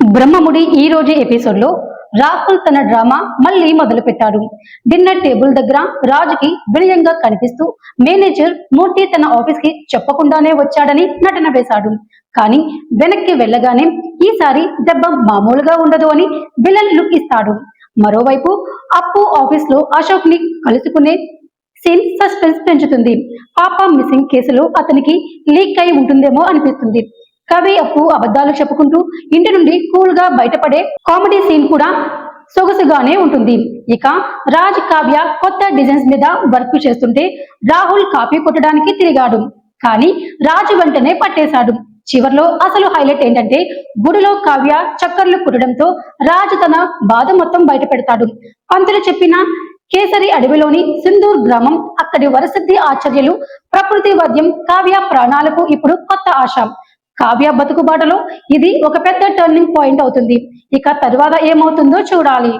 బ్రహ్మముడి ఈ రోజు ఎపిసోడ్లో రాహుల్ తన డ్రామా మళ్ళీ మొదలు పెట్టాడు డిన్నర్ టేబుల్ దగ్గర రాజుకి వినయంగా కనిపిస్తూ మేనేజర్ మూర్తి తన ఆఫీస్కి చెప్పకుండానే వచ్చాడని నటన వేశాడు. కానీ వెనక్కి వెళ్ళగానే ఈసారి దెబ్బ మామూలుగా ఉండదు అని విలన్ లుక్ ఇస్తాడు. మరోవైపు అప్పు ఆఫీస్లో అశోక్ని కలుసుకునే సీన్ సస్పెన్స్ పెంచుతుంది. పాప మిస్సింగ్ కేసులో అతనికి లీక్ అయి ఉంటుందేమో అనిపిస్తుంది. కవి అప్పు అబద్ధాలు చెప్పుకుంటూ ఇంటి నుండి కూల్గా బయటపడే కామెడీ సీన్ కూడా సొగసుగానే ఉంటుంది. ఇక రాజ్ కావ్య కొత్త డిజైన్స్ మీద వర్క్ చేస్తుంటే రాహుల్ కాపీ కొట్టడానికి తిరిగాడు. కానీ రాజు వెంటనే పట్టేశాడు. చివర్లో అసలు హైలైట్ ఏంటంటే గుడిలో కావ్య చక్కర్లు కుట్టడంతో రాజు తన బాధ మొత్తం బయట పెడతాడు పంతులు చెప్పిన కేసరి అడవిలోని సింధూర్ గ్రామం అక్కడి వరసిద్ధి ఆచార్యులు ప్రకృతి వద్యం కావ్య ప్రాణాలకు ఇప్పుడు కొత్త ఆశ. కావ్య బతుకుబాటలో ఇది ఒక పెద్ద టర్నింగ్ పాయింట్ అవుతుంది. ఇక తరువాత ఏమవుతుందో చూడాలి.